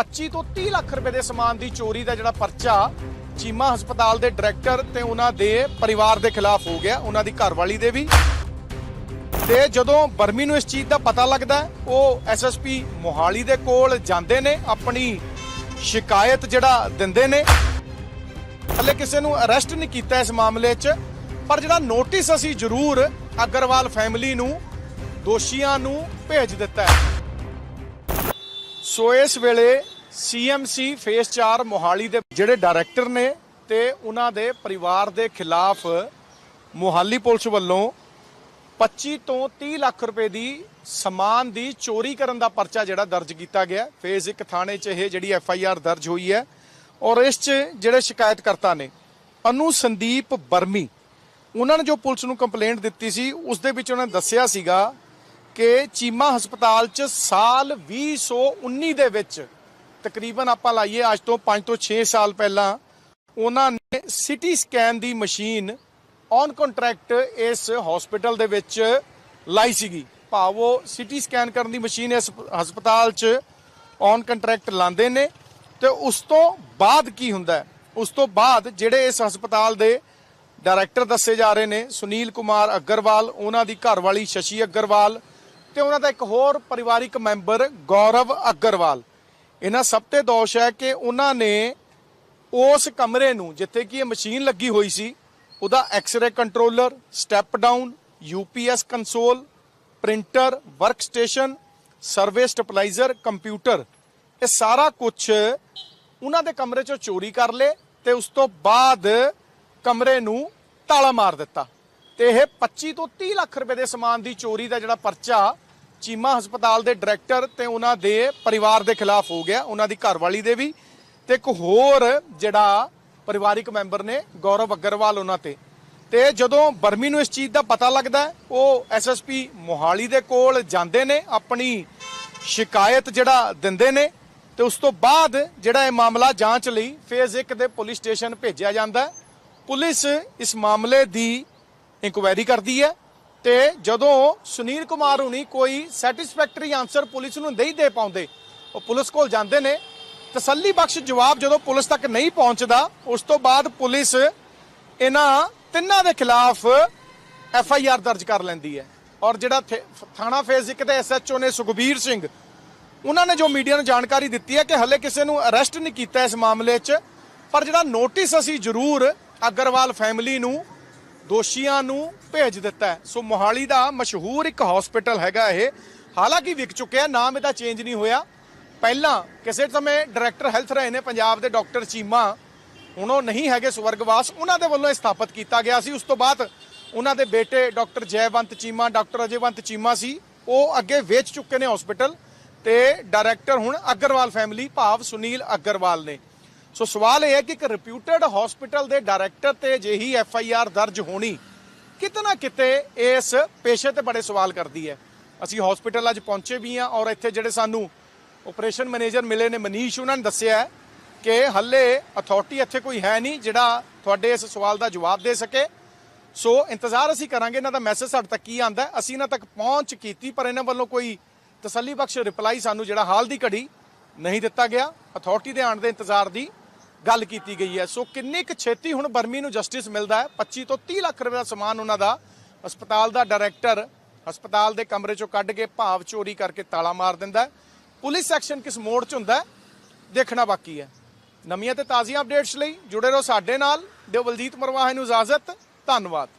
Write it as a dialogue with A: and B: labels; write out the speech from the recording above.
A: 25 ਤੋਂ 30 ਲੱਖ ਰੁਪਏ ਦੇ ਸਮਾਨ ਦੀ ਚੋਰੀ ਦਾ ਜਿਹੜਾ ਪਰਚਾ ਚੀਮਾ ਹਸਪਤਾਲ ਦੇ ਡਾਇਰੈਕਟਰ ਤੇ ਉਹਨਾਂ ਦੇ ਪਰਿਵਾਰ ਦੇ ਖਿਲਾਫ ਹੋ ਗਿਆ ਉਹਨਾਂ ਦੀ ਘਰਵਾਲੀ ਦੇ ਵੀ। ਤੇ ਜਦੋਂ ਬਰਮੀ ਨੂੰ ਇਸ ਚੀਜ਼ ਦਾ ਪਤਾ ਲੱਗਦਾ ਹੈ, ਉਹ ਐਸਐਸਪੀ ਮੋਹਾਲੀ ਦੇ ਕੋਲ ਜਾਂਦੇ ਨੇ ਆਪਣੀ ਸ਼ਿਕਾਇਤ ਜਿਹੜਾ ਦਿੰਦੇ ਨੇ। ਹਲੇ ਕਿਸੇ ਨੂੰ ਅਰੈਸਟ ਨਹੀਂ ਕੀਤਾ ਇਸ ਮਾਮਲੇ 'ਚ ਪਰ ਜਿਹੜਾ ਨੋਟਿਸ ਅਸੀਂ ਜ਼ਰੂਰ ਅਗਰਵਾਲ ਫੈਮਿਲੀ ਨੂੰ ਦੋਸ਼ੀਆਂ ਨੂੰ ਭੇਜ ਦਿੱਤਾ ਹੈ। ਸੋ ਇਸ ਵੇਲੇ ਸੀਐਮਸੀ ਫੇਸ 4 ਮੋਹਾਲੀ ਦੇ ਜਿਹੜੇ ਡਾਇਰੈਕਟਰ ਨੇ ਤੇ ਉਹਨਾਂ ਦੇ ਪਰਿਵਾਰ ਦੇ ਖਿਲਾਫ ਮੋਹਾਲੀ ਪੁਲਿਸ ਵੱਲੋਂ 25 ਤੋਂ 30 ਲੱਖ ਰੁਪਏ ਦੀ ਸਮਾਨ ਦੀ ਚੋਰੀ ਕਰਨ ਦਾ ਪਰਚਾ ਜਿਹੜਾ ਦਰਜ ਕੀਤਾ ਗਿਆ। ਫੇਜ਼ 1 ਥਾਣੇ 'ਚ ਇਹ ਜਿਹੜੀ ਐਫ ਆਈ ਆਰ ਦਰਜ ਹੋਈ ਹੈ ਔਰ ਇਸ 'ਚ ਜਿਹੜੇ ਸ਼ਿਕਾਇਤਕਰਤਾ ਨੇ, ਅਨੂ ਸੰਦੀਪ ਬਰਮੀ, ਉਹਨਾਂ ਨੇ ਜੋ ਪੁਲਿਸ ਨੂੰ ਕੰਪਲੇਂਟ ਦਿੱਤੀ ਸੀ, ਉਸ ਦੇ ਵਿੱਚ ਉਹਨਾਂ ਨੇ ਦੱਸਿਆ ਸੀਗਾ ਕਿ ਚੀਮਾ ਹਸਪਤਾਲ 'ਚ ਸਾਲ 2019 ਦੇ ਵਿੱਚ ਤਕਰੀਬਨ ਆਪਾਂ ਲਾਈਏ ਅੱਜ ਤੋਂ 5 ਤੋਂ 6 ਸਾਲ ਪਹਿਲਾਂ, ਉਹਨਾਂ ਨੇ ਸਿਟੀ ਸਕੈਨ ਦੀ ਮਸ਼ੀਨ ਔਨ ਕੰਟਰੈਕਟ ਇਸ ਹਸਪੀਟਲ ਦੇ ਵਿੱਚ ਲਾਈ ਸੀਗੀ। ਭਾਵ ਉਹ ਸਿਟੀ ਸਕੈਨ ਕਰਨ ਦੀ ਮਸ਼ੀਨ ਇਸ ਹਸਪਤਾਲ 'ਚ ਔਨ ਕੰਟਰੈਕਟ ਲਾਉਂਦੇ ਨੇ ਤੇ ਉਸ ਤੋਂ ਬਾਅਦ ਕੀ ਹੁੰਦਾ ਉਸ ਤੋਂ ਬਾਅਦ ਜਿਹੜੇ ਇਸ ਹਸਪਤਾਲ ਦੇ ਡਾਇਰੈਕਟਰ ਦੱਸੇ ਜਾ ਰਹੇ ਨੇ, ਸੁਨੀਲ ਕੁਮਾਰ ਅਗਰਵਾਲ, ਉਹਨਾਂ ਦੀ ਘਰਵਾਲੀ ਸ਼ਸ਼ੀ ਅਗਰਵਾਲ ਤੇ ਉਹਨਾਂ ਦਾ ਇੱਕ ਹੋਰ ਪਰਿਵਾਰਿਕ ਮੈਂਬਰ ਗੌਰਵ ਅਗਰਵਾਲ। ਇਹਨਾਂ ਸਭ ਤੇ ਦੋਸ਼ ਹੈ ਕਿ ਉਹਨਾਂ ਨੇ ਉਸ ਕਮਰੇ ਨੂੰ, ਜਿੱਥੇ ਕਿ ਇਹ ਮਸ਼ੀਨ ਲੱਗੀ ਹੋਈ ਸੀ, ਉਹਦਾ X-ray controller step down UPS console printer work station servo stabilizer computer ਇਹ ਸਾਰਾ ਕੁਝ ਉਹਨਾਂ ਦੇ ਕਮਰੇ ਚੋਂ ਚੋਰੀ ਕਰ ਲਏ ਤੇ ਉਸ ਤੋਂ ਬਾਅਦ ਕਮਰੇ ਨੂੰ ਤਾਲਾ ਮਾਰ ਦਿੱਤਾ। ਤੇ ਇਹ 25 ਤੋਂ 30 ਲੱਖ ਰੁਪਏ ਦੇ ਸਮਾਨ ਦੀ ਚੋਰੀ ਦਾ ਜਿਹੜਾ ਪਰਚਾ ਚੀਮਾ ਹਸਪਤਾਲ ਦੇ ਡਾਇਰੈਕਟਰ ਤੇ ਉਹਨਾਂ ਦੇ ਪਰਿਵਾਰ ਦੇ ਖਿਲਾਫ ਹੋ ਗਿਆ ਉਹਨਾਂ ਦੀ ਘਰਵਾਲੀ ਦੇ ਵੀ ਤੇ ਇੱਕ ਹੋਰ ਜਿਹੜਾ ਪਰਿਵਾਰਿਕ ਮੈਂਬਰ ਨੇ ਗੌਰਵ ਅਗਰਵਾਲ ਉਹਨਾਂ ਤੇ। ਤੇ ਜਦੋਂ ਬਰਮੀ ਨੂੰ ਇਸ ਚੀਜ਼ ਦਾ ਪਤਾ ਲੱਗਦਾ ਹੈ, ਉਹ ਐਸਐਸਪੀ ਮੋਹਾਲੀ ਦੇ ਕੋਲ ਜਾਂਦੇ ਨੇ ਆਪਣੀ ਸ਼ਿਕਾਇਤ ਜਿਹੜਾ ਦਿੰਦੇ ਨੇ ਤੇ ਉਸ ਤੋਂ ਬਾਅਦ ਜਿਹੜਾ ਇਹ ਮਾਮਲਾ ਜਾਂਚ ਲਈ ਫੇਜ਼ 1 ਦੇ ਪੁਲਿਸ ਸਟੇਸ਼ਨ ਭੇਜਿਆ ਜਾਂਦਾ। ਪੁਲਿਸ ਇਸ ਮਾਮਲੇ ਦੀ ਇਨਕੁਆਇਰੀ ਕਰਦੀ ਹੈ ਤੇ ਜਦੋਂ ਸੁਨੀਲ ਕੁਮਾਰ ਹੁਣੀ ਕੋਈ ਸੈਟੀਸਫੈਕਟਰੀ ਆਨਸਰ ਪੁਲਿਸ ਨੂੰ ਨਹੀਂ ਦੇ ਪਾਉਂਦੇ, ਉਹ ਪੁਲਿਸ ਕੋਲ ਜਾਂਦੇ ਨੇ, ਤਸੱਲੀ ਬਖਸ਼ ਜਵਾਬ ਜਦੋਂ ਪੁਲਿਸ ਤੱਕ ਨਹੀਂ ਪਹੁੰਚਦਾ, ਉਸ ਤੋਂ ਬਾਅਦ ਪੁਲਿਸ ਇਹਨਾਂ ਤਿੰਨਾਂ ਦੇ ਖਿਲਾਫ ਐਫ ਆਈ ਆਰ ਦਰਜ ਕਰ ਲੈਂਦੀ ਹੈ। ਔਰ ਜਿਹੜਾ ਥੇ- ਥਾਣਾ ਫੇਜ਼ 1 ਦੇ ਐਸਐਚਓ ਨੇ ਸੁਖਬੀਰ ਸਿੰਘ, ਉਹਨਾਂ ਨੇ ਜੋ ਮੀਡੀਆ ਨੂੰ ਜਾਣਕਾਰੀ ਦਿੱਤੀ ਹੈ ਕਿ ਹਲੇ ਕਿਸੇ ਨੂੰ ਅਰੈਸਟ ਨਹੀਂ ਕੀਤਾ ਇਸ ਮਾਮਲੇ 'ਚ, ਪਰ ਜਿਹੜਾ ਨੋਟਿਸ ਅਸੀਂ ਜ਼ਰੂਰ ਅਗਰਵਾਲ ਫੈਮਿਲੀ ਨੂੰ ਦੋਸ਼ੀਆਂ ਨੂੰ ਭੇਜ ਦਿੱਤਾ ਸੋ ਮੋਹਾਲੀ ਦਾ ਮਸ਼ਹੂਰ ਇੱਕ ਹਸਪੀਟਲ ਹੈਗਾ ਇਹ। ਹਾਲਾਂਕਿ ਵਿਕ ਚੁੱਕਿਆ, ਨਾਮ ਇਹਦਾ ਚੇਂਜ ਨਹੀਂ ਹੋਇਆ। ਪਹਿਲਾਂ ਕਿਸੇ ਸਮੇਂ ਡਾਇਰੈਕਟਰ ਹੈਲਥ ਰਹੇ ਨੇ, ਪੰਜਾਬ ਦੇ ਡਾਕਟਰ ਚੀਮਾ। ਹੁਣ ਉਹ ਨਹੀਂ ਹੈਗੇ ਸਵਰਗਵਾਸ, ਉਹਨਾਂ ਦੇ ਵੱਲੋਂ ਇਹ ਸਥਾਪਿਤ ਕੀਤਾ ਗਿਆ ਸੀ। ਉਸ ਤੋਂ ਬਾਅਦ ਉਹਨਾਂ ਦੇ ਬੇਟੇ ਡਾਕਟਰ ਜੈਵੰਤ ਚੀਮਾ ਡਾਕਟਰ ਅਜੇਵੰਤ ਚੀਮਾ ਸੀ। ਉਹ ਅੱਗੇ ਵੇਚ ਚੁੱਕੇ ਨੇ ਹਸਪੀਟਲ ਤੇ ਡਾਇਰੈਕਟਰ ਹੁਣ ਅਗਰਵਾਲ ਫੈਮਿਲੀ ਭਾਵ ਸੁਨੀਲ ਅਗਰਵਾਲ ਨੇ। ਸੋ ਸਵਾਲ ਇਹ ਹੈ ਕਿ ਇੱਕ ਰਿਪਿਊਟਡ ਹਸਪੀਟਲ ਦੇ ਡਾਇਰੈਕਟਰ ਤੇ ਜਿਹੀ ਐਫ ਆਈ ਆਰ ਦਰਜ ਹੋਣੀ ਕਿਤਨਾ ਕਿਤੇ ਇਸ ਪੇਸ਼ੇ ਤੇ ਬੜੇ ਸਵਾਲ ਕਰਦੀ ਹੈ। ਅਸੀਂ ਹਸਪੀਟਲ ਅੱਜ ਪਹੁੰਚੇ ਵੀ ਹਾਂ ਔਰ ਇੱਥੇ ਜਿਹੜੇ ਸਾਨੂੰ ਆਪਰੇਸ਼ਨ ਮੈਨੇਜਰ ਮਿਲੇ ਨੇ ਮਨੀਸ਼, ਉਹਨਾਂ ਨੇ ਦੱਸਿਆ ਕਿ ਹੱਲੇ ਅਥਾਰਟੀ ਇੱਥੇ ਕੋਈ ਹੈ ਨਹੀਂ ਜਿਹੜਾ ਤੁਹਾਡੇ ਇਸ ਸਵਾਲ ਦਾ ਜਵਾਬ ਦੇ ਸਕੇ। ਸੋ ਇੰਤਜ਼ਾਰ ਅਸੀਂ ਕਰਾਂਗੇ ਇਹਨਾਂ ਦਾ ਮੈਸੇਜ ਸਾਡੇ ਤੱਕ ਕੀ ਆਂਦਾ ਅਸੀਂ ਇਹਨਾਂ ਤੱਕ ਪਹੁੰਚ ਕੀਤੀ, ਪਰ ਇਹਨਾਂ ਵੱਲੋਂ ਕੋਈ ਤਸੱਲੀ ਬਖਸ਼ ਰਿਪਲਾਈ ਸਾਨੂੰ ਜਿਹੜਾ ਹਾਲ ਦੀ ਘੜੀ ਨਹੀਂ ਦਿੱਤਾ ਗਿਆ। ਅਥਾਰਟੀ ਦੇ ਆਉਣ ਦੇ ਇੰਤਜ਼ਾਰ ਦੀ ਗੱਲ ਕੀਤੀ ਗਈ ਹੈ। ਸੋ ਕਿੰਨੀ ਕੁ ਛੇਤੀ ਹੁਣ ਬਰਮੀ ਨੂੰ ਜਸਟਿਸ ਮਿਲਦਾ ਹੈ? 25 ਤੋਂ 30 ਲੱਖ ਰੁਪਏ ਦਾ ਸਮਾਨ ਉਹਨਾਂ ਦਾ ਹਸਪਤਾਲ ਦਾ ਡਾਇਰੈਕਟਰ ਹਸਪਤਾਲ ਦੇ ਕਮਰੇ ਚੋਂ ਕੱਢ ਕੇ ਭਾਵ ਚੋਰੀ ਕਰਕੇ ਤਾਲਾ ਮਾਰ ਦਿੰਦਾ ਪੁਲਿਸ ਐਕਸ਼ਨ ਕਿਸ ਮੋੜ 'ਚ ਹੁੰਦਾ ਦੇਖਣਾ ਬਾਕੀ ਹੈ। ਨਵੀਆਂ ਤੇ ਤਾਜ਼ੀਆਂ ਅਪਡੇਟਸ ਲਈ ਜੁੜੇ ਰਹੋ ਸਾਡੇ ਨਾਲ। ਦਿਓ ਬਲਜੀਤ ਮਰਵਾਹੇ ਨੂੰ ਇਜਾਜ਼ਤ। ਧੰਨਵਾਦ।